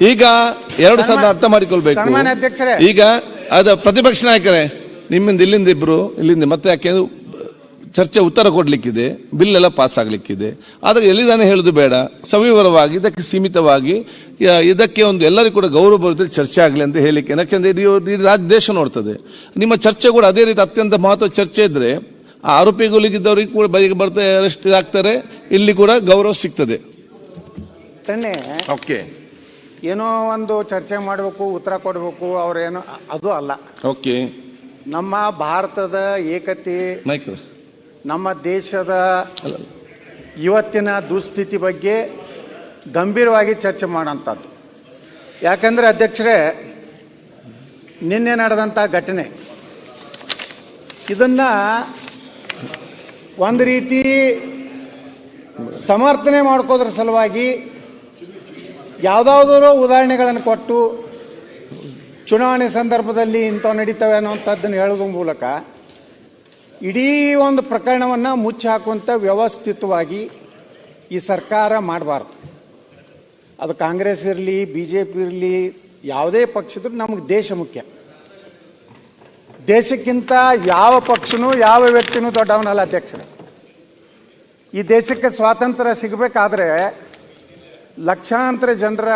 ಈಗ ಎರಡು ಸಲ ಅರ್ಥ ಮಾಡಿಕೊಳ್ಬೇಕು. ಈಗ ಅದ ಪ್ರತಿಪಕ್ಷ ನಾಯಕರೇ ನಿಮ್ಮಿಂದ ಇಲ್ಲಿಂದ ಇಬ್ರು ಇಲ್ಲಿಂದ ಮತ್ತೆ ಯಾಕೆ ಚರ್ಚೆ ಉತ್ತರ ಕೊಡ್ಲಿಕ್ಕಿದೆ ಬಿಲ್ ಎಲ್ಲ ಪಾಸ್ ಆಗ್ಲಿಕ್ಕಿದೆ. ಆದಾಗ ಎಲ್ಲಿದಾನೆ ಹೇಳುದು ಬೇಡ. ಸವಿವರವಾಗಿ ಇದಕ್ಕೆ ಸೀಮಿತವಾಗಿ ಇದಕ್ಕೆ ಒಂದು ಎಲ್ಲರಿಗೂ ಕೂಡ ಗೌರವ ಬರುತ್ತೆ ಚರ್ಚೆ ಆಗಲಿ ಅಂತ ಹೇಳಿಕೆ ಯಾಕೆಂದ್ರೆ ರಾಜ್ಯ ದೇಶ ನೋಡ್ತದೆ. ನಿಮ್ಮ ಚರ್ಚೆ ಕೂಡ ಅದೇ ರೀತಿ ಅತ್ಯಂತ ಮಹತ್ವ ಚರ್ಚೆ ಇದ್ರೆ ಆ ಆರೋಪಿಗಳಿಗಿದ್ದವ್ರಿಗೆ ಕೂಡ ಬೈಗೆ ಬರ್ತಾರೆ ಅರೆಸ್ಟ್ ಆಗ್ತಾರೆ. ಇಲ್ಲಿ ಕೂಡ ಗೌರವ ಸಿಗ್ತದೆ. ಓಕೆ ಏನೋ ಒಂದು ಚರ್ಚೆ ಮಾಡಬೇಕು ಉತ್ತರ ಕೊಡಬೇಕು ಅವ್ರೇನೋ ಅದು ಅಲ್ಲ. ಓಕೆ. ನಮ್ಮ ಭಾರತದ ಏಕತೆ ಮೈಕ್ ನಮ್ಮ ದೇಶದ ಇವತ್ತಿನ ದುಸ್ಥಿತಿ ಬಗ್ಗೆ ಗಂಭೀರವಾಗಿ ಚರ್ಚೆ ಮಾಡೋಂಥದ್ದು. ಯಾಕಂದರೆ ಅಧ್ಯಕ್ಷರೇ ನಿನ್ನೆ ನಡೆದಂಥ ಘಟನೆ. ಇದನ್ನು ಒಂದು ರೀತಿ ಸಮರ್ಥನೆ ಮಾಡ್ಕೋದ್ರ ಸಲುವಾಗಿ ಯಾವುದಾದ್ರೂ ಉದಾಹರಣೆಗಳನ್ನು ಕೊಟ್ಟು ಚುನಾವಣೆ ಸಂದರ್ಭದಲ್ಲಿ ಇಂಥವು ನಡೀತವೆ ಅನ್ನೋಂಥದ್ದನ್ನು ಹೇಳೋದ್ರ ಮೂಲಕ ಇಡೀ ಒಂದು ಪ್ರಕರಣವನ್ನು ಮುಚ್ಚಿ ಹಾಕುವಂಥ ವ್ಯವಸ್ಥಿತವಾಗಿ ಈ ಸರ್ಕಾರ ಮಾಡಬಾರ್ದು. ಅದು ಕಾಂಗ್ರೆಸ್ ಇರಲಿ ಬಿ ಜೆ ಪಿ ಇರಲಿ, ಯಾವುದೇ ಪಕ್ಷದ್ರು ನಮಗೆ ದೇಶ ಮುಖ್ಯ. ದೇಶಕ್ಕಿಂತ ಯಾವ ಪಕ್ಷನೂ ಯಾವ ವ್ಯಕ್ತಿನೂ ದೊಡ್ಡವನಲ್ಲ ಅಧ್ಯಕ್ಷರು. ಈ ದೇಶಕ್ಕೆ ಸ್ವಾತಂತ್ರ್ಯ ಸಿಗಬೇಕಾದ್ರೆ ಲಕ್ಷಾಂತರ ಜನರ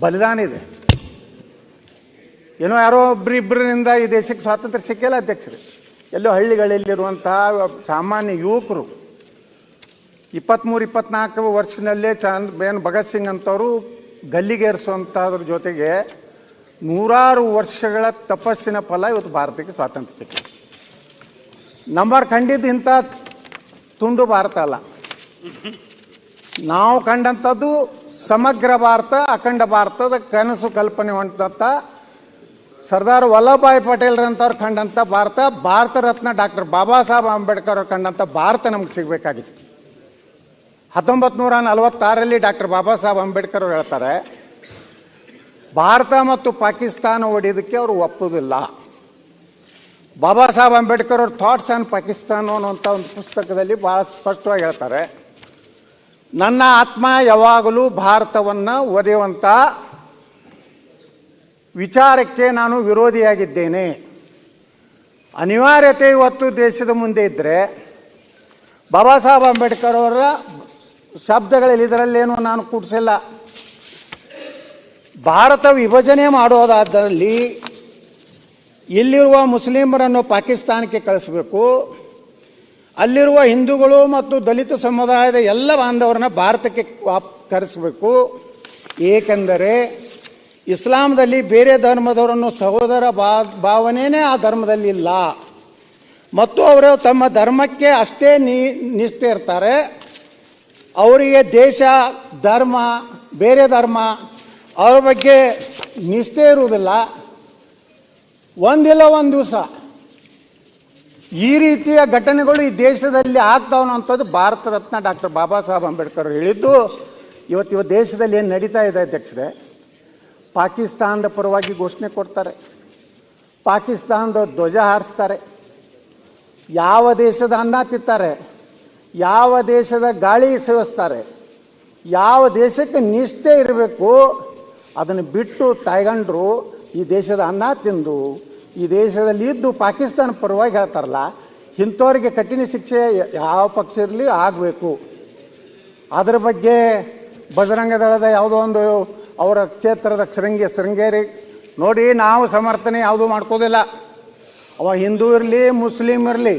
ಬಲಿದಾನ ಇದೆ. ಏನೋ ಯಾರೋ ಒಬ್ಬರಿಬ್ಬರಿಂದ ಈ ದೇಶಕ್ಕೆ ಸ್ವಾತಂತ್ರ್ಯ ಸಿಕ್ಕಿಲ್ಲ ಅಧ್ಯಕ್ಷರೇ. ಎಲ್ಲೋ ಹಳ್ಳಿಗಳಲ್ಲಿರುವಂತಹ ಸಾಮಾನ್ಯ ಯುವಕರು ಇಪ್ಪತ್ತ್ಮೂರು ಇಪ್ಪತ್ನಾಲ್ಕು ವರ್ಷದಲ್ಲೇ ಚಾಂದ್ ಬೇನ್ ಭಗತ್ ಸಿಂಗ್ ಅಂತವರು ಗಲ್ಲಿಗೇರಿಸುವಂಥದ್ರ ಜೊತೆಗೆ ನೂರಾರು ವರ್ಷಗಳ ತಪಸ್ಸಿನ ಫಲ ಇವತ್ತು ಭಾರತಕ್ಕೆ ಸ್ವಾತಂತ್ರ್ಯ ಸಿಕ್ಕಿದೆ. ನಂಬರ್ ಕಂಡಿದ್ದು ಇಂಥ ತುಂಡು ಭಾರತ ಅಲ್ಲ. ನಾವು ಕಂಡಂಥದ್ದು ಸಮಗ್ರ ಭಾರತ, ಅಖಂಡ ಭಾರತದ ಕನಸು ಕಲ್ಪನೆ ಹೊಂದಂಥ ಸರ್ದಾರ್ ವಲ್ಲಭಭಾಯಿ ಪಟೇಲ್ರಂಥವ್ರು ಕಂಡಂಥ ಭಾರತ ಭಾರತ ರತ್ನ ಡಾಕ್ಟರ್ ಬಾಬಾ ಸಾಹೇಬ್ ಅಂಬೇಡ್ಕರ್ ಅವ್ರು ಕಂಡಂಥ ಭಾರತ ನಮ್ಗೆ ಸಿಗಬೇಕಾಗಿತ್ತು. ಹತ್ತೊಂಬತ್ತು ನೂರ ನಲವತ್ತಾರರಲ್ಲಿ ಡಾಕ್ಟರ್ ಬಾಬಾ ಸಾಹೇಬ್ ಅಂಬೇಡ್ಕರ್ ಅವ್ರು ಹೇಳ್ತಾರೆ, ಭಾರತ ಮತ್ತು ಪಾಕಿಸ್ತಾನ ಒಡೆಯೋದಕ್ಕೆ ಅವರು ಒಪ್ಪುವುದಿಲ್ಲ ಬಾಬಾ ಸಾಹೇಬ್ ಅಂಬೇಡ್ಕರ್ ಅವ್ರ ಥಾಟ್ಸ್ ಆನ್ ಪಾಕಿಸ್ತಾನ ಅನ್ನುವಂಥ ಒಂದು ಪುಸ್ತಕದಲ್ಲಿ ಭಾಳ ಸ್ಪಷ್ಟವಾಗಿ ಹೇಳ್ತಾರೆ. ನನ್ನ ಆತ್ಮ ಯಾವಾಗಲೂ ಭಾರತವನ್ನು ಒದೆಯುವಂಥ ವಿಚಾರಕ್ಕೆ ನಾನು ವಿರೋಧಿಯಾಗಿದ್ದೇನೆ. ಅನಿವಾರ್ಯತೆ ಇವತ್ತು ದೇಶದ ಮುಂದೆ ಇದ್ದರೆ ಬಾಬಾ ಸಾಹೇಬ್ ಅಂಬೇಡ್ಕರ್ ಅವರ ಶಬ್ದಗಳಲ್ಲಿ ಇದರಲ್ಲೇನು ನಾನು ಕೂಡಿಸಿಲ್ಲ. ಭಾರತ ವಿಭಜನೆ ಮಾಡೋದಾದಲ್ಲಿ ಇಲ್ಲಿರುವ ಮುಸ್ಲಿಮರನ್ನು ಪಾಕಿಸ್ತಾನಕ್ಕೆ ಕಳಿಸಬೇಕು ಅಲ್ಲಿರುವ ಹಿಂದೂಗಳು ಮತ್ತು ದಲಿತ ಸಮುದಾಯದ ಎಲ್ಲ ಬಾಂಧವರನ್ನ ಭಾರತಕ್ಕೆ ವಾಪ್ ಕರೆಸಬೇಕು ಏಕೆಂದರೆ ಇಸ್ಲಾಂದಲ್ಲಿ ಬೇರೆ ಧರ್ಮದವರನ್ನು ಸಹೋದರ ಭಾವನೆಯೇ ಆ ಧರ್ಮದಲ್ಲಿ ಇಲ್ಲ. ಮತ್ತು ಅವರು ತಮ್ಮ ಧರ್ಮಕ್ಕೆ ಅಷ್ಟೇ ನಿಷ್ಠೆ ಇರ್ತಾರೆ. ಅವರಿಗೆ ದೇಶ, ಧರ್ಮ, ಬೇರೆ ಧರ್ಮ, ಅವ್ರ ಬಗ್ಗೆ ನಿಷ್ಠೆ ಇರುವುದಿಲ್ಲ. ಒಂದಿಲ್ಲ ಒಂದು ದಿವಸ. ಈ ರೀತಿಯ ಘಟನೆಗಳು ಈ ದೇಶದಲ್ಲಿ ಆಗ್ತಾವನ್ನೋಂಥದ್ದು ಭಾರತ ರತ್ನ ಡಾಕ್ಟರ್ ಬಾಬಾ ಸಾಹೇಬ್ ಅಂಬೇಡ್ಕರ್ ಹೇಳಿದ್ದು. ಇವತ್ತು ಇವತ್ತು ದೇಶದಲ್ಲಿ ಏನು ನಡೀತಾ ಇದೆ ಅಧ್ಯಕ್ಷರೇ? ಪಾಕಿಸ್ತಾನದ ಪರವಾಗಿ ಘೋಷಣೆ ಕೊಡ್ತಾರೆ. ಪಾಕಿಸ್ತಾನದ ಧ್ವಜ ಹಾರಿಸ್ತಾರೆ. ಯಾವ ದೇಶದ ಅನ್ನ ತಿಂತಾರೆ? ಯಾವ ದೇಶದ ಗಾಳಿ ಸೇವಿಸ್ತಾರೆ ಯಾವ ದೇಶಕ್ಕೆ ನಿಷ್ಠೆ ಇರಬೇಕು? ಅದನ್ನು ಬಿಟ್ಟು ತಾಯ್ಗಂಡ್ರು ಈ ದೇಶದ ಅನ್ನ ತಿಂದು ಈ ದೇಶದಲ್ಲಿ ಇದ್ದು ಪಾಕಿಸ್ತಾನ ಪರವಾಗಿ ಹೇಳ್ತಾರಲ್ಲ, ಇಂಥವ್ರಿಗೆ ಕಠಿಣ ಶಿಕ್ಷೆ ಯಾವ ಪಕ್ಷ ಇರಲಿ ಆಗಬೇಕು. ಅದರ ಬಗ್ಗೆ ಬಜರಂಗ ದಳದ ಯಾವುದೋ ಒಂದು ಅವರ ಕ್ಷೇತ್ರದ ಶೃಂಗೇ, ಶೃಂಗೇರಿ ನೋಡಿ, ನಾವು ಸಮರ್ಥನೆ ಯಾವುದೂ ಮಾಡ್ಕೋದಿಲ್ಲ. ಅವ ಹಿಂದೂ ಇರಲಿ, ಮುಸ್ಲಿಂ ಇರಲಿ,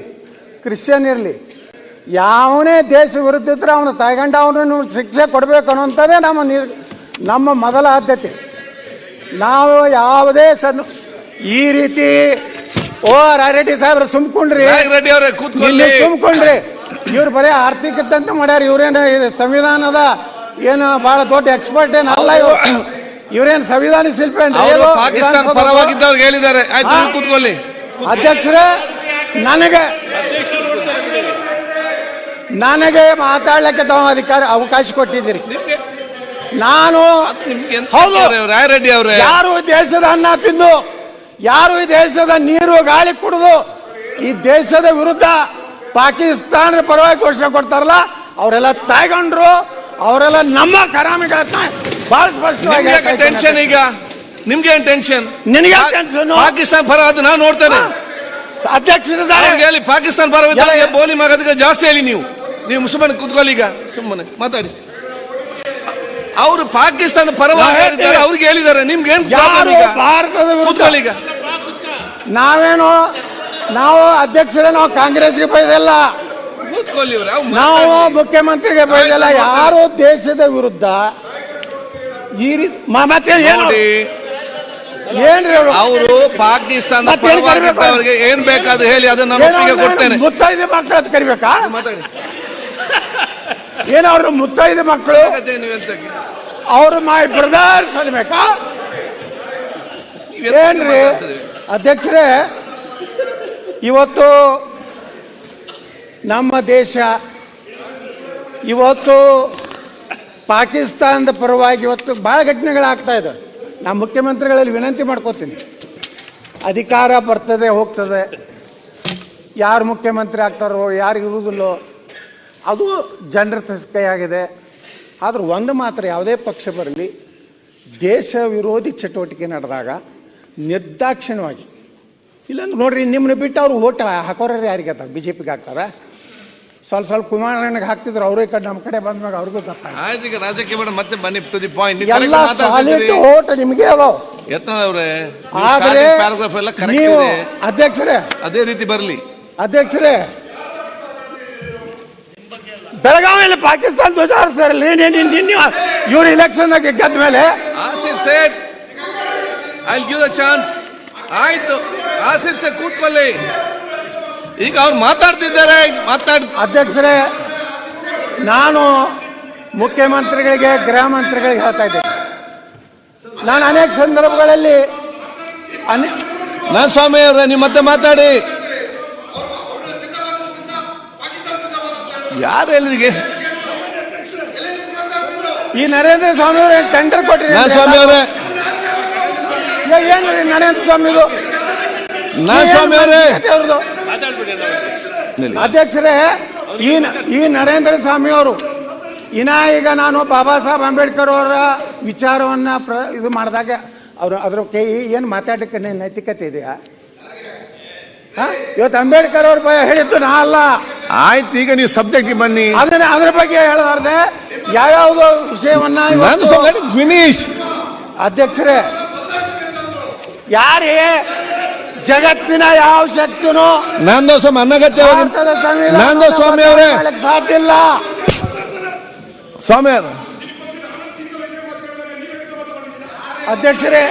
ಕ್ರಿಶ್ಚಿಯನ್ ಇರಲಿ, ಯಾವನೇ ದೇಶ ವಿರುದ್ಧ ಇದ್ರೆ ಅವನು ತಾಯ್ಗಂಡ ಅವನು ಶಿಕ್ಷೆ ಕೊಡಬೇಕು ಅನ್ನೋಂಥದ್ದೇ ನಮ್ಮ ನಮ್ಮ ಮೊದಲ ಆದ್ಯತೆ. ನಾವು ಯಾವುದೇ ಸನ್ ಈ ರೀತಿ ಓ ರಾಯರೆಡ್ಡಿ ಸಾಹೇಬ್ರ ಸುಮ್ಕೊಂಡ್ರಿ. ರೆಡ್ಡಿ ಅವರೇ ಇಲ್ಲಿ ಕೂತ್ಕೊಳ್ಳಿ ಸುಮ್ಕೊಂಡ್ರಿ. ಇವ್ರು ಬರೀ ಆರ್ಥಿಕತೆ ಮಾಡ್ಯಾರ ಇವ್ರೇನು ಇದು ಸಂವಿಧಾನದ ಏನು ಬಹಳ ದೊಡ್ಡ ಎಕ್ಸ್ಪರ್ಟ್ ಏನು ಅಲ್ಲ ಇವ್ರು. ಇವ್ರೇನು ಸಂವಿಧಾನ ಶಿಲ್ಪಿ ಅಂತ ಅವರು ಪಾಕಿಸ್ತಾನ ವಿಧಾನಸೌಧ ಪರವಾಗಿದ್ದವ್ರಿಗೆ ಹೇಳಿದ್ದಾರೆ. ಆಯ್ತು ನೀವು ಕೂತ್ಕೊಳ್ಳಿ. ಅಧ್ಯಕ್ಷರೇ ನನಗೆ ನನಗೆ ಮಾತಾಡ್ಲಿಕ್ಕೆ ತಾವು ಅಧಿಕಾರ ಅವಕಾಶ ಕೊಟ್ಟಿದ್ದೀರಿ. ನಾನು ನಿಮ್ಗೆ ಹೌದು. ರಾಯರೆಡ್ಡಿ ಅವರೇ. ಯಾರು ದೇಶದ ಅನ್ನ ತಿಂದು ಯಾರು ಈ ದೇಶದ ನೀರು ಗಾಳಿ ಕುಡಿದು ಈ ದೇಶದ ವಿರುದ್ಧ ಪಾಕಿಸ್ತಾನ ಪರವಾಗಿ ಘೋಷಣೆ ಕೊಡ್ತಾರಲ್ಲ ಅವರೆಲ್ಲ ತಾಯ್ಗೊಂಡ್ರು ಅವರೆಲ್ಲ ನಮ್ಮ ಕರಾಮಿಗಳ ಬಹಳ ಸ್ಪಷ್ಟವಾಗಿ ಟೆನ್ಷನ್ ಈಗ? ನಿಮ್ಗೆ ಏನ್ ಟೆನ್ಷನ್ ನಿನಗೆ ಟೆನ್ಷನ್ ಪಾಕಿಸ್ತಾನ ಪರ ಅದು ನಾನು ನೋಡ್ತೇನೆ. ಅಧ್ಯಕ್ಷ ಪಾಕಿಸ್ತಾನ ಪರ ಬೋಲಿ ಮಗದಿಗೆ ಜಾಸ್ತಿ ಹೇಳಿ ನೀವು. ನೀವು ಸುಮ್ಮನೆ ಕೂತ್ಕೊಳ್ಳಿ ಈಗ. ಸುಮ್ಮನೆ ಮಾತಾಡಿ. ಅವರು ಪಾಕಿಸ್ತಾನ ಪರವಾಗಿ. ಅವ್ರಿಗೆ ಹೇಳಿದ್ದಾರೆ. ನಿಮ್ಗೆ ಏನ್ ಈಗ? ಭಾರತದ ವಿರುದ್ಧ ಕೂತ್ಕೊಳ್ಳಿ ಈಗ. ನಾವೇನು ನಾವು ಅಧ್ಯಕ್ಷರೇ ನಾವು ಕಾಂಗ್ರೆಸ್ಗೆ ಬೈದಲ್ಲ. ನಾವು. ಮುಖ್ಯಮಂತ್ರಿಗೆ ಬೈದಲ್ಲ. ಯಾರು ದೇಶದ ವಿರುದ್ಧ ಈ ರೀತಿ ಮತ್ತೆ ಏನು? ಏನ್ರಿ ಅವ್ರು? ಪಾಕಿಸ್ತಾನ ಅವರಿಗೆ ಏನ್ ಬೇಕಾದ್ರು ಹೇಳಿ ಅದನ್ನ ಒಪ್ಪಿಗೆ ಕೊಡ್ತೇನೆ. ಮುತ್ತೈದೆ ಮಕ್ಕಳು ಅಂತ ಕರಿಬೇಕಾ? ಏನೋ ಅವ್ರ ಮುತ್ತೈದೆ ಮಕ್ಕಳು ಅವರು ಮೈ ಬ್ರದರ್ಸ್ ಅನ್ಬೇಕಾ? ಏನ್ರಿ? ಅಧ್ಯಕ್ಷರೇ, ಇವತ್ತು ನಮ್ಮ ದೇಶ, ಇವತ್ತು ಪಾಕಿಸ್ತಾನದ ಪರವಾಗಿ ಇವತ್ತು ಭಾಳ ಘಟನೆಗಳಾಗ್ತಾ ಇದೆ. ನಾ ಮುಖ್ಯಮಂತ್ರಿಗಳಲ್ಲಿ ವಿನಂತಿ ಮಾಡ್ಕೋತೀನಿ. ಅಧಿಕಾರ ಬರ್ತದೆ, ಹೋಗ್ತದೆ. ಯಾರು ಮುಖ್ಯಮಂತ್ರಿ ಆಗ್ತಾರೋ, ಯಾರು ಇರುವುದಿಲ್ಲೋ, ಅದು ಜನರ ಕೈಯಾಗಿದೆ ಆದರೂ ಒಂದು ಮಾತ್ರ ಯಾವುದೇ ಪಕ್ಷ ಬರಲಿ, ದೇಶ ವಿರೋಧಿ ಚಟುವಟಿಕೆ ನಡೆದಾಗ ನಿರ್ದಾಕ್ಷಿಣ್ಯವಾಗಿ ಇಲ್ಲಂದ್ರೆ ನೋಡ್ರಿ ನಿಮ್ಮನ್ನ ಬಿಟ್ಟು ಅವ್ರು ಓಟ್ ಹಾಕೋರು ಯಾರಿಗೆ ಆಗ್ತಾರೆ ಬಿ ಜೆ ಪಿಗೆ ಹಾಕ್ತಾರೆ ಸ್ವಲ್ಪ ಸ್ವಲ್ಪ ಕುಮಾರಣ್ಣಗೆ ಹಾಕ್ತಿದ್ರು ಅವ್ರ ಕಡೆ ನಮ್ಮ ಕಡೆ ಬಂದ್ಮ್ಯಾಗ ಅವ್ರಿಗೂ ಆಯ್ತು ಈಗ ರಾಜಕೀಯ ಮೇಡಮ್ ಮತ್ತೆ ಬನ್ನಿ ಟು ದಿ ಪಾಯಿಂಟ್ ಎಲ್ಲ ಸಾಲಿಡ್ ಓಟ್ ನಿಮಗೆ ಅದಾವ ಯತ್ನ ಅವರೇ ಆದ್ರೆ ಪ್ಯಾರಾಗ್ರಾಫ್ ಎಲ್ಲ ಕರೆಕ್ಟ್ ನೀವು ಇದೆ ಅಧ್ಯಕ್ಷರೇ ಅದೇ ರೀತಿ ಬರಲಿ ಅಧ್ಯಕ್ಷರೇ ಬೆಳಗಾವಿಯಲ್ಲಿ ಪಾಕಿಸ್ತಾನ ಧ್ವಜ ಹಾರಿಸ್ತಾರಲ್ಲ ನಿನ್ನೆ ಇವ್ರು ಇಲೆಕ್ಷನ್ ಗೆದ್ದ ಮೇಲೆ Asif Sait I give the chance ಆಯ್ತು ಆಸಿಫ್ ಸರ್ ಕೂತ್ಕೊಳ್ಳಿ. ಈಗ ಅವ್ರು ಮಾತಾಡ್ತಿದ್ದಾರೆ ಮಾತಾಡ್ ಅಧ್ಯಕ್ಷರೇ ನಾನು ಮುಖ್ಯಮಂತ್ರಿಗಳಿಗೆ ಗೃಹ ಮಂತ್ರಿಗಳಿಗೆ ಹೇಳ್ತಾ ಇದ್ದೇನೆ. ನಾನು ಅನೇಕ ಸಂದರ್ಭಗಳಲ್ಲಿ ನಾನು ಸ್ವಾಮಿ ಅವರ ನೀವು ಮತ್ತೆ ಮಾತಾಡಿ. ಯಾರು ಹೇಳಿದ್ರಿಗೆ ಈ ನರೇಂದ್ರ ಸ್ವಾಮಿ ಅವರು ಟೆಂಡರ್ ನಾನ್ ಸ್ವಾಮಿ ಅವ್ರೆ ಏನ್ರಿ ನರೇಂದ್ರ ಸ್ವಾಮಿದು ನಾ ಸ್ವಾಮಿ ಅವರೇ? ಅವ್ರದ್ದು ಅಧ್ಯಕ್ಷರೇ ಈ ಈ ನರೇಂದ್ರ ಸ್ವಾಮಿ ಅವರು ಇನ್ನ ಈಗ ನಾನು ಬಾಬಾ ಸಾಹೇಬ್ ಅಂಬೇಡ್ಕರ್ ಅವರ ವಿಚಾರವನ್ನ ಪ್ರ ಇದು ಮಾಡಿದಾಗ ಅವರು ಅದ್ರ ಕೈ ಏನು ಮಾತಾಡಕ್ಕೆ ನೈತಿಕತೆ ಇದೆಯಾ? ಹಾ? ಇವತ್ತು ಅಂಬೇಡ್ಕರ್ ಅವ್ರ ಬಗ್ಗೆ ಹೇಳಿದ್ದು ನಾ ಅಲ್ಲ. ಆಯ್ತು ಈಗ ನೀವು ಸಬ್ಜೆಕ್ಟ್ ಬನ್ನಿ. ಅದನ್ನ ಅದ್ರ ಬಗ್ಗೆ ಹೇಳಲಾರ್ದೆ ಯಾವ್ಯಾವುದೋ ವಿಷಯವನ್ನ ಫಿನಿಶ್ ಅಧ್ಯಕ್ಷರೇ ಯಾರೇ ಜಗತ್ತಿನ ಯಾವ ಶಕ್ತಿನೂ ನಂದು ಸ್ವಾಮಿ ಅನಗತ್ಯವಾಗಿ ಭಾರತದ ನಂದು ಸ್ವಾಮಿ ಅವರೇ. ಸಾಧ್ಯ ಇಲ್ಲ. ಸ್ವಾಮಿ ಅವ್ರೆ. ಅಧ್ಯಕ್ಷರೇ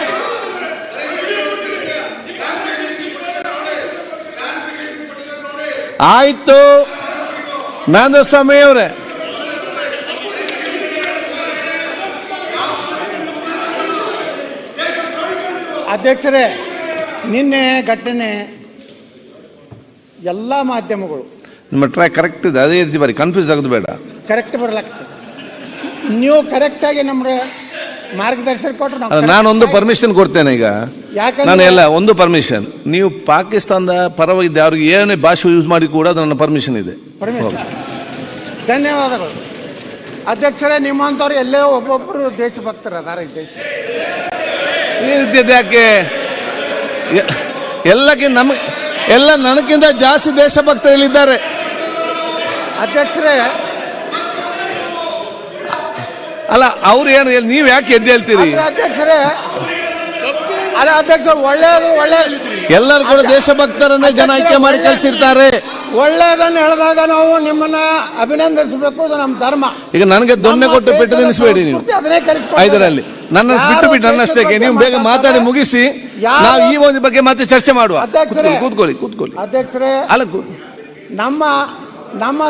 ಆಯ್ತು. ನಂದು ಸ್ವಾಮಿ ಅವರೇ. ಅಧ್ಯಕ್ಷರೇ ನಿನ್ನೆ ಘಟನೆ ಎಲ್ಲ ಮಾಧ್ಯಮಗಳು. ನಿಮ್ಮ ಟ್ರ್ಯಾಕ್ ಕರೆಕ್ಟ್ ಇದೆ ಅದೇ ರೀತಿ ಬರೀ ಕನ್ಫ್ಯೂಸ್ ಆಗೋದು ಬೇಡ. ಕರೆಕ್ಟ್ ಬರ್ಲಾಗ್ತದೆ. ನೀವು ಕರೆಕ್ಟಾಗಿ ನಮ್ಮ ಮಾರ್ಗದರ್ಶನ ಕೊಟ್ಟರೆ ನಾನೊಂದು ಪರ್ಮಿಷನ್ ಕೊಡ್ತೇನೆ ಈಗ. ಯಾಕಂದ್ರೆ- ನಾನು ಎಲ್ಲ ಒಂದು ಪರ್ಮಿಷನ್ ನೀವು ಪಾಕಿಸ್ತಾನದ ಪರವಾಗಿದ್ದೆ ಅವ್ರಿಗೆ ಏನೇ ಭಾಷೆ ಯೂಸ್ ಮಾಡಿ ಕೂಡ ಅದು ನನ್ನ ಪರ್ಮಿಷನ್ ಇದೆ. ಪರಮೇಶ್ವರ ಧನ್ಯವಾದಗಳು. ಅಧ್ಯಕ್ಷರೇ ನಿಮ್ಮಂಥವ್ರು ಎಲ್ಲೇ ಒಬ್ಬೊಬ್ಬರು ದೇಶಭಕ್ತರು ಅದಾರ ಈ ದೇಶ ಈ ರೀತಿ ಯಾಕೆ ಎಲ್ಲಕ್ಕೆ ನಮಗೆ ಎಲ್ಲ ನನಗಿಂತ ಜಾಸ್ತಿ ದೇಶಭಕ್ತರಲ್ಲಿದ್ದಾರೆ. ಅಧ್ಯಕ್ಷರೇ. ಅಲ್ಲ ಅವ್ರು ಏನು ನೀವು ಯಾಕೆ ಎದ್ದು ಹೇಳ್ತೀರಿ? ಅಧ್ಯಕ್ಷರೇ. ಅಲ್ಲ ಅಧ್ಯಕ್ಷ ಒಳ್ಳೇದು ಒಳ್ಳೇದು ಎಲ್ಲರೂ ಕೂಡ ದೇಶಭಕ್ತರನ್ನ ಜನ ಆಯ್ಕೆ ಮಾಡಿ ಕಳಿಸಿರ್ತಾರೆ. ಒಳ್ಳೇದನ್ನ ಹೇಳಿದಾಗ ನಾವು ನಿಮ್ಮನ್ನ ಅಭಿನಂದಿಸಬೇಕು ಅದು ನಮ್ಮ ಧರ್ಮ. ಈಗ ನನಗೆ ದೊಣ್ಣೆ ಕೊಟ್ಟು ಬಿಟ್ಟು ತಿನ್ನಿಸಬೇಡಿ ನೀವು. ಅದನ್ನೇ. ಐದರಲ್ಲಿ. ನನ್ನ ಬಿಟ್ಟು ಬಿಟ್ಟು ನನ್ನಷ್ಟೇ ನೀವು ಬೇಗ ಮಾತಾಡಿ ಮುಗಿಸಿ ನಾವು ಈ ಒಂದು ಬಗ್ಗೆ ಮತ್ತೆ ಚರ್ಚೆ ಮಾಡುವ. ಕೂತ್ಕೊಳ್ಳಿ ಕೂತ್ಕೊಳ್ಳಿ ಅಧ್ಯಕ್ಷರೇ ಅಲ್ಲ ನಮ್ಮ ನಮ್ಮ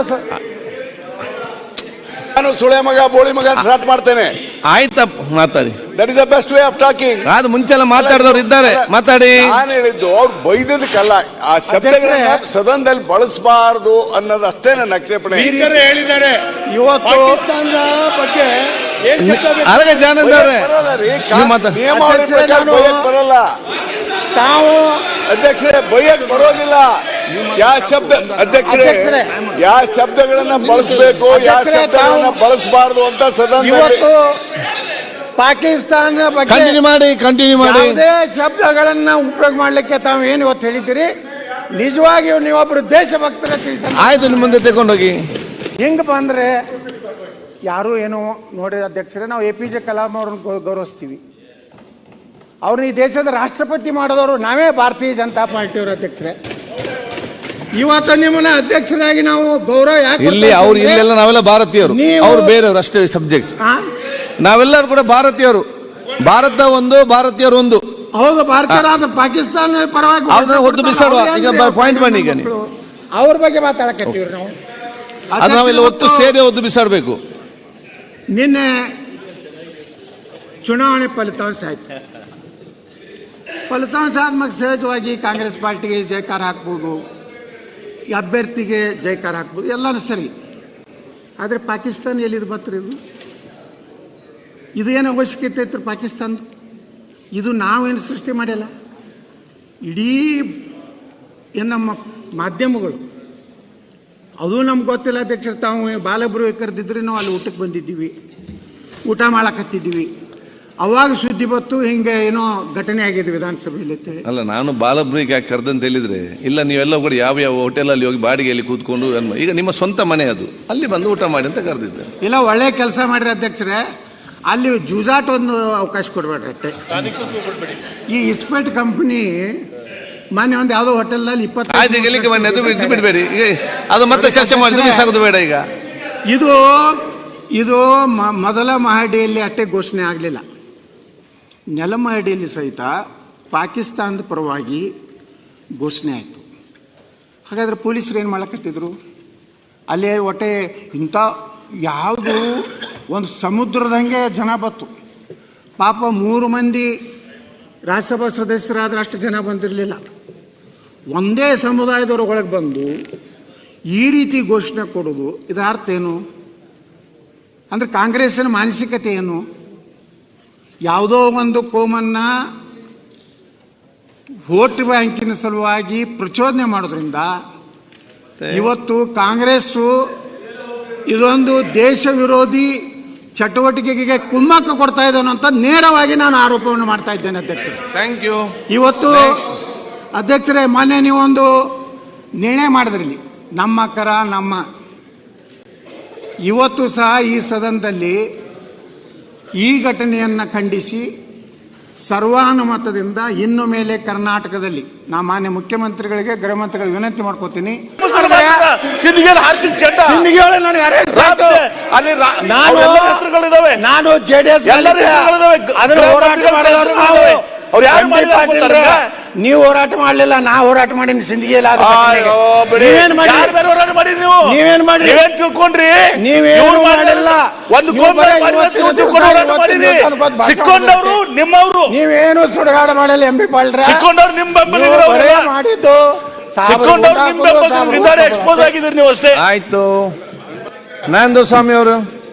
ನಾನು ಸುಳೆ ಮಗ ಬೋಳಿ ಮಗ ಸ್ಟಾರ್ಟ್ ಮಾಡ್ತೇನೆ. ಆಯ್ತಪ್ಪ ಮಾತಾಡಿ. That is the best way of talking ಅದು ಮುಂಚೆಲ್ಲ ಮಾತಾಡಿದವರು ಇದ್ದಾರೆ. ಮಾತಾಡಿ. ನಾನು ಹೇಳಿದ್ದು ಅವ್ರು ಬೈದದಕ್ಕಲ್ಲ ಆ ಶಬ್ದಗಳನ್ನ ಸದನದಲ್ಲಿ ಬಳಸಬಾರದು ಅನ್ನೋದು ಅಷ್ಟೇ ನನ್ನ ಆಕ್ಷೇಪಣೆ. ಹೇಳಿದ್ದಾರೆ. ಇವತ್ತು ಬಗ್ಗೆ ಅರಗ ಜಾನಂದವ್ರೆ ಬೈಯಕ್ ಬರಲ್ಲ ರೀ ನೀವು ಮಾತಾ- ನಿಯಮಾವಳಿ ಪ್ರಕಾರ ಬರಲ್ಲ. ತಾವು ಅಧ್ಯಕ್ಷರೇ ಬೈಯಕ್ ಬರೋದಿಲ್ಲ. ಯಾವ ಶಬ್ದ ಅಧ್ಯಕ್ಷರೇ. ಯಾವ ಶಬ್ದಗಳನ್ನ ಬಳಸಬೇಕು ಯಾವ ಶಬ್ದಗಳನ್ನ ಬಳಸಬಾರದು ಅಂತ ಸದನ ಇವತ್ತು ಪಾಕಿಸ್ತಾನ ಬಗ್ಗೆ ಕಂಟಿನ್ಯೂ ಮಾಡಿ ಕಂಟಿನ್ಯೂ ಮಾಡಿ. ಯಾವುದೇ ಶಬ್ದಗಳನ್ನ ಉಪಯೋಗ ಮಾಡ್ಲಿಕ್ಕೆ ತಾವು ಏನು ಇವತ್ತು ಹೇಳಿದ್ದೀರಿ? ನಿಜವಾಗಿಯೂ ನೀವೊಬ್ರು ದೇಶಭಕ್ತರ ತಿಳಿಸ ಆಯ್ತು ನಿಮ್ಮ ಮುಂದೆ ತಗೊಂಡೋಗಿ. ಹೆಂಗಪ್ಪ ಬಂದ್ರೆ ಯಾರು ಏನೋ ನೋಡಿದ ಅಧ್ಯಕ್ಷರೇ ನಾವು ಎ ಪಿ ಜೆ ಕಲಾಂ ಅವ್ರನ್ನ ಗೌರವಿಸ್ತೀವಿ. ಅವ್ರನ್ನ ಈ ದೇಶದ ರಾಷ್ಟ್ರಪತಿ ಮಾಡಿದವರು ನಾವೇ ಭಾರತೀಯ ಜನತಾ ಪಾರ್ಟಿಯವರು ಅಧ್ಯಕ್ಷರೇ. ಇವತ್ತು ನಿಮ್ಮನ್ನ ಅಧ್ಯಕ್ಷರಾಗಿ ನಾವು ಗೌರವ ಯಾಕೆ ಇಲ್ಲಿ ಅವ್ರು ಇಲ್ಲೆಲ್ಲ ನಾವೆಲ್ಲ ಭಾರತೀಯರು. ಅವ್ರು ಬೇರೆಯವರು ಅಷ್ಟೇ ಸಬ್ಜೆಕ್ಟ್? ನಾವೆಲ್ಲರೂ ಕೂಡ ಭಾರತೀಯರು. ಭಾರತ ಒಂದು ಭಾರತೀಯರು ಒಂದು. ಹೌದು ಭಾರತ ಪಾಕಿಸ್ತಾನ ಪರವಾಗಿ ಅವ್ರನ್ನ ಹೊತ್ತು ಬಿಸಾಡುವ. ಈಗ ಪಾಯಿಂಟ್ ಬನ್ನಿ ಈಗ ನೀವು. ಅವ್ರ ಬಗ್ಗೆ ಮಾತಾಡಕತ್ತೀವಿ ನಾವು? ಅದು ನಾವೆಲ್ಲ ಒತ್ತು ಸೇರಿ ಒದ್ದು ಬಿಸಾಡಬೇಕು. ನಿನ್ನೆ ಚುನಾವಣೆ ಫಲಿತಾಂಶ ಆಯ್ತು. ಫಲಿತಾಂಶ ಆದ್ಮೇಲೆ ಸಹಜವಾಗಿ ಕಾಂಗ್ರೆಸ್ ಪಾರ್ಟಿಗೆ ಜಯಕಾರ ಹಾಕ್ಬೋದು ಅಭ್ಯರ್ಥಿಗೆ ಜಯಕಾರ ಹಾಕ್ಬೋದು, ಎಲ್ಲನೂ ಸರಿ. ಆದರೆ ಪಾಕಿಸ್ತಾನ ಎಲ್ಲಿದು ಬತ್ರಿ ಇದು? ಇದು ಏನು ಅವಶ್ಯಕತೆ ಇತ್ತು ಪಾಕಿಸ್ತಾನ ಇದು ನಾವೇನು ಸೃಷ್ಟಿ ಮಾಡಿಲ್ಲ? ಇಡೀ ಏನು ನಮ್ಮ ಮಾಧ್ಯಮಗಳು ಅದು ನಮ್ಗೆ ಗೊತ್ತಿಲ್ಲ ಅಧ್ಯಕ್ಷರು ತಾವು ಬಾಲಬ್ರು ಕರೆದಿದ್ರೆ ನಾವು ಅಲ್ಲಿ ಊಟಕ್ಕೆ ಬಂದಿದ್ದೀವಿ. ಊಟ ಮಾಡಕತ್ತಿದ್ದೀವಿ. ಅವಾಗ ಸುದ್ದಿ ಬತ್ತು ಹಿಂಗೆ ಏನೋ ಘಟನೆ ಆಗಿದೆ ವಿಧಾನಸಭೆಯಲ್ಲಿ ಅಂತೇಳಿ ಅಲ್ಲ ನಾನು ಬಾಲಬ್ರಿಗೆ ಯಾಕೆ ಕರೆದಂತ ಹೇಳಿದ್ರೆ ಇಲ್ಲ ನೀವೆಲ್ಲ ಕೂಡ ಯಾವ ಯಾವ ಹೋಟೆಲಲ್ಲಿ ಹೋಗಿ ಬಾಡಿಗೆಯಲ್ಲಿ ಕೂತ್ಕೊಂಡು ಈಗ ನಿಮ್ಮ ಸ್ವಂತ ಮನೆ ಅದು. ಅಲ್ಲಿ ಬಂದು ಊಟ ಮಾಡಿ ಅಂತ ಕರೆದಿದ್ದೆ. ಇಲ್ಲ ಒಳ್ಳೆ ಕೆಲಸ ಮಾಡಿರಿ ಅಧ್ಯಕ್ಷರೇ. ಅಲ್ಲಿ ಜೂಜಾಟ ಒಂದು ಅವಕಾಶ ಕೊಡ್ಬೇಡ್ರಿ ಅಷ್ಟೇ ಈ ಇಸ್ಪೇಟ್ ಕಂಪ್ನಿ ಮೊನ್ನೆ ಒಂದು ಯಾವುದೋ ಹೋಟೆಲ್ನಲ್ಲಿ ಆಯ್ತು ಇಪ್ಪತ್ತು ಇಲ್ಲಿಗೆ ಬನ್ನಿ ಅದು ಇದು ಬಿಡಬೇಡಿ. ಈಗ ಅದು ಮತ್ತೆ ಚರ್ಚೆ ಮಾಡಿದ್ರೆ ಮಿಸ್ ಬೇಡ ಈಗ. ಇದು ಇದು ಮ- ಮೊದಲ ಮಹಡಿಯಲ್ಲಿ ಅಷ್ಟೇ ಘೋಷಣೆ ಆಗಲಿಲ್ಲ. ನೆಲಮಹಡಿಯಲ್ಲಿ ಸಹಿತ ಪಾಕಿಸ್ತಾನದ ಪರವಾಗಿ ಘೋಷಣೆ ಆಯಿತು. ಹಾಗಾದ್ರೆ ಪೊಲೀಸರು ಏನು ಮಾಡಕತ್ತಿದ್ರು? ಅಲ್ಲಿ ಒಟ್ಟೆ ಇಂಥ ಯಾವುದು ಒಂದು ಸಮುದ್ರದಂಗೆ ಜನ ಬತ್ತು ಪಾಪ ಮೂರು ಮಂದಿ ರಾಜ್ಯಸಭಾ ಸದಸ್ಯರಾದ್ರೆ ಅಷ್ಟು ಜನ ಬಂದಿರಲಿಲ್ಲ. ಒಂದೇ ಸಮುದಾಯದವರ ಒಳಗೆ ಬಂದು ಈ ರೀತಿ ಘೋಷಣೆ ಕೊಡೋದು ಇದರ ಅರ್ಥ ಏನು? ಅಂದ್ರೆ ಕಾಂಗ್ರೆಸ್ಸಿನ ಮಾನಸಿಕತೆ ಏನು? ಯಾವುದೋ ಒಂದು ಕೋಮನ್ನ ವೋಟ್ ಬ್ಯಾಂಕಿನ ಸಲುವಾಗಿ ಪ್ರಚೋದನೆ ಮಾಡೋದ್ರಿಂದ ಇವತ್ತು ಕಾಂಗ್ರೆಸ್ಸು ಇದೊಂದು ದೇಶ ವಿರೋಧಿ ಚಟುವಟಿಕೆಗೆ ಕುಮ್ಮಕ್ಕ ಕೊಡ್ತಾ ಇದ್ದಾನೆ ಅಂತ ನೇರವಾಗಿ ನಾನು ಆರೋಪವನ್ನು ಮಾಡ್ತಾ ಇದ್ದೇನೆ ಅಧ್ಯಕ್ಷ ಥ್ಯಾಂಕ್ ಯು ಇವತ್ತು ಅಧ್ಯಕ್ಷರೇ ಮೊನ್ನೆ ನೀವೊಂದು ನಿರ್ಣಯ ಮಾಡಿದ್ರಿ ಇಲ್ಲಿ. ನಮ್ಮ ಕರ ನಮ್ಮ ಇವತ್ತು ಸಹ ಈ ಸದನದಲ್ಲಿ ಈ ಘಟನೆಯನ್ನು ಖಂಡಿಸಿ ಸರ್ವಾನುಮತದಿಂದ ಇನ್ನು ಮೇಲೆ ಕರ್ನಾಟಕದಲ್ಲಿ ನಾ ಮಾನ್ಯ ಮುಖ್ಯಮಂತ್ರಿಗಳಿಗೆ ಗೃಹ ಮಂತ್ರಿಗಳಿಗೆ ವಿನಂತಿ ಮಾಡ್ಕೋತೀನಿ. ನಾನು ಜೆಡಿಎಸ್ ನಾವು ಹೋರಾಟ ಮಾಡಲಿಲ್ಲ ನಾ ಹೋರಾಟ ಮಾಡಿನ ಸಿಂಧಿಗೆಲ್ಲ. ನೀವೇನ್ ಮಾಡಿ ಹೋರಾಟ ನೀವು? ನೀವೇನ್ ಮಾಡಿ ನೀವೇನ್ ತಿಳ್ಕೊಂಡ್ರಿ? ನೀವೇನು ಮಾಡಲಿಲ್ಲ ಮಾಡಿಲ್ಲ. ಒಂದು ಸಿಕ್ಕೊಂಡವರು ನಿಮ್ಮವರು. ನೀವೇನು ಸುಡಗಾಡ ಮಾಡಲ್ಲ ಎಂ ಪಿ ಪಾಲ್ರೆ ಸಿಕ್ಕೊಂಡವ್ರು ನಿಮ್ ಬೆಂಬಲಿಗರು. ಮಾಡಿದ್ದು. ಸಿಕ್ಕೊಂಡವ್ರು ನಿಮ್ ಬೆಂಬಲಿಗರು ಇದ್ದಾರೆ ಎಕ್ಸ್ಪೋಸ್ ಆಗಿದ್ರಿ ನೀವು ಅಷ್ಟೇ. ಆಯ್ತು. ನಂದು ಸ್ವಾಮಿ ಅವರು